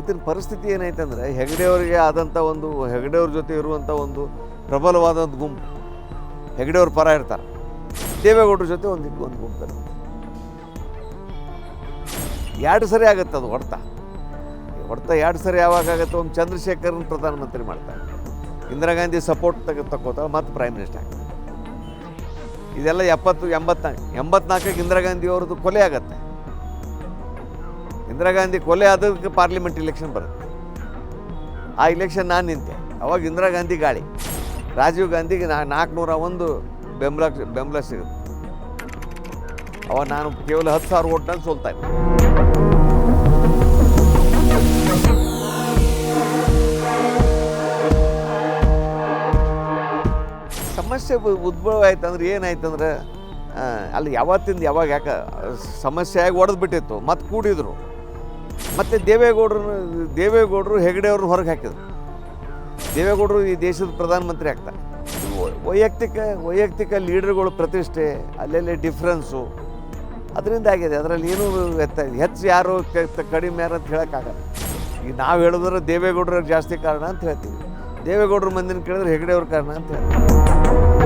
ಇವತ್ತಿನ ಪರಿಸ್ಥಿತಿ ಏನೈತೆ ಅಂದರೆ ಹೆಗಡೆಯವರಿಗೆ ಆದಂಥ ಒಂದು, ಹೆಗಡೆಯವ್ರ ಜೊತೆ ಇರುವಂಥ ಒಂದು ಪ್ರಬಲವಾದಂಥ ಗುಂಪು. ಹೆಗಡೆಯವ್ರ ಪರ ಇರ್ತಾರೆ. ದೇವೇಗೌಡರ ಜೊತೆ ಒಂದು ಒಂದು ಗುಂಪು ಎರಡು ಸರಿ ಆಗುತ್ತೆ ಅದು ಹೊಡೆತ. ಹೊಡ್ತ ಎರಡು ಸರಿ ಯಾವಾಗ ಆಗುತ್ತೆ ಒಂದು ಚಂದ್ರಶೇಖರ್ನ ಪ್ರಧಾನಮಂತ್ರಿ ಮಾಡ್ತಾರೆ. ಇಂದಿರಾ ಗಾಂಧಿ ಸಪೋರ್ಟ್ ತೆಗೆ ತಗೋತಾರೆ ಮತ್ತು ಪ್ರೈಮ್ ಮಿನಿಸ್ಟರ್ ಆಗ್ತಾರೆ. ಇದೆಲ್ಲ ಎಪ್ಪತ್ತು, ಎಂಬತ್ನಾಲ್ಕು, ಎಂಬತ್ನಾಲ್ಕಕ್ಕೆ ಇಂದಿರಾ ಗಾಂಧಿ ಅವ್ರದ್ದು ಕೊಲೆ ಆಗತ್ತೆ. ಇಂದಿರಾ ಗಾಂಧಿ ಕೊಲೆ ಆದಕ್ಕೆ ಪಾರ್ಲಿಮೆಂಟ್ ಇಲೆಕ್ಷನ್ ಬರುತ್ತೆ. ಆ ಇಲೆಕ್ಷನ್ ನಾನು ನಿಂತೆ. ಅವಾಗ ಇಂದಿರಾ ಗಾಂಧಿ ಗಾಳಿ. ರಾಜೀವ್ ಗಾಂಧಿಗೆ ನಾ ನಾಲ್ಕುನೂರ ಒಂದು ಬೆಂಬಲ ಬೆಂಬಲ ಸಿಗುತ್ತೆ. ಅವಾಗ ನಾನು ಕೇವಲ ಹತ್ತು ಸಾವಿರ ಓಟ್ನಲ್ಲಿ ಸೋಲ್ತಾ ಸಮಸ್ಯೆ ಉದ್ಭವ ಆಯ್ತು ಅಂದ್ರೆ ಏನಾಯ್ತು ಅಂದ್ರೆ ಅಲ್ಲಿ ಯಾವತ್ತಿಂದ ಯಾವಾಗ ಯಾಕೆ, ಸಮಸ್ಯೆ ಆಗಿ ಒಡೆದು ಬಿಟ್ಟಿತ್ತು ಮತ್ತೆ ಕೂಡಿದ್ರು. ಮತ್ತು ದೇವೇಗೌಡರು ದೇವೇಗೌಡರು ಹೆಗಡೆಯವ್ರನ್ನ ಹೊರಗೆ ಹಾಕಿದ್ರು. ದೇವೇಗೌಡರು ಈ ದೇಶದ ಪ್ರಧಾನಮಂತ್ರಿ ಆಗ್ತಾರೆ. ವೈಯಕ್ತಿಕ ವೈಯಕ್ತಿಕ ಲೀಡರ್ಗಳು ಪ್ರತಿಷ್ಠೆ, ಅಲ್ಲೆಲ್ಲಿ ಡಿಫ್ರೆನ್ಸು ಅದರಿಂದ ಆಗಿದೆ, ಅದರಲ್ಲಿ ಏನೂ ವ್ಯತ್ಯ ಹೆಚ್ಚು ಯಾರು ಕಡಿಮೆ ಯಾರು ಅಂತ ಹೇಳೋಕ್ಕಾಗಲ್ಲ ಈಗ ನಾವು ಹೇಳಿದ್ರೆ ದೇವೇಗೌಡರ ಜಾಸ್ತಿ ಕಾರಣ ಅಂತ ಹೇಳ್ತೀವಿ. ದೇವೇಗೌಡರು ಮಂದಿನ ಕೇಳಿದ್ರೆ ಹೆಗಡೆಯವ್ರ ಕಾರಣ ಅಂತ ಹೇಳ್ತೀವಿ.